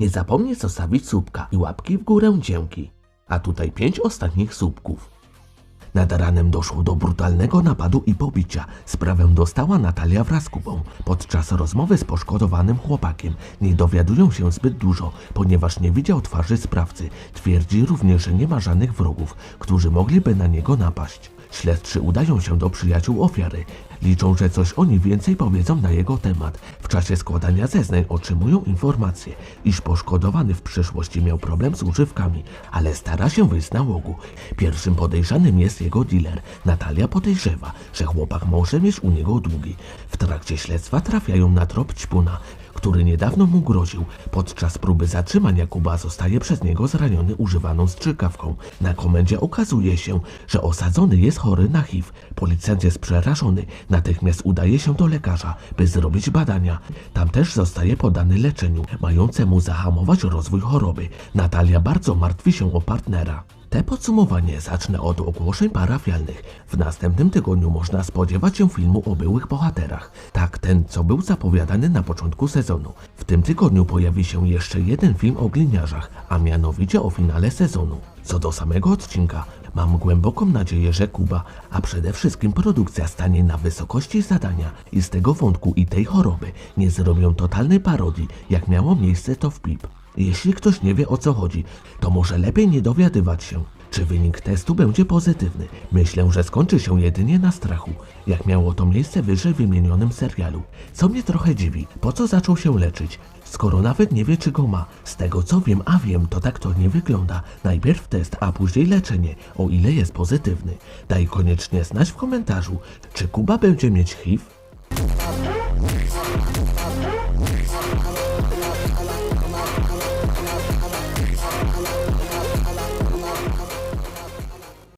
Nie zapomnij zostawić słupka i łapki w górę dzięki. A tutaj pięć ostatnich słupków. Nad ranem doszło do brutalnego napadu i pobicia. Sprawę dostała Natalia wraz z Kubą. Podczas rozmowy z poszkodowanym chłopakiem nie dowiadują się zbyt dużo, ponieważ nie widział twarzy sprawcy. Twierdzi również, że nie ma żadnych wrogów, którzy mogliby na niego napaść. Śledczy udają się do przyjaciół ofiary. Liczą, że coś oni więcej powiedzą na jego temat. W czasie składania zeznań otrzymują informację, iż poszkodowany w przeszłości miał problem z używkami, ale stara się wyjść z nałogu. Pierwszym podejrzanym jest jego dealer. Natalia podejrzewa, że chłopak może mieć u niego długi. W trakcie śledztwa trafiają na trop ćpuna, który niedawno mu groził. Podczas próby zatrzymania Kuba zostaje przez niego zraniony używaną strzykawką. Na komendzie okazuje się, że osadzony jest chory na HIV. Policjant jest przerażony. Natychmiast udaje się do lekarza, by zrobić badania. Tam też zostaje podany leczeniu, mającemu zahamować rozwój choroby. Natalia bardzo martwi się o partnera. Te podsumowanie zacznę od ogłoszeń parafialnych. W następnym tygodniu można spodziewać się filmu o byłych bohaterach. Tak, ten, co był zapowiadany na początku sezonu. W tym tygodniu pojawi się jeszcze jeden film o gliniarzach, a mianowicie o finale sezonu. Co do samego odcinka, mam głęboką nadzieję, że Kuba, a przede wszystkim produkcja stanie na wysokości zadania i z tego wątku i tej choroby nie zrobią totalnej parodii, jak miało miejsce to w PIP. Jeśli ktoś nie wie o co chodzi, to może lepiej nie dowiadywać się. Czy wynik testu będzie pozytywny? Myślę, że skończy się jedynie na strachu, jak miało to miejsce w wyżej wymienionym serialu. Co mnie trochę dziwi, po co zaczął się leczyć, skoro nawet nie wie czy go ma. Z tego co wiem, a wiem, to tak to nie wygląda. Najpierw test, a później leczenie, o ile jest pozytywny. Daj koniecznie znać w komentarzu, czy Kuba będzie mieć HIV?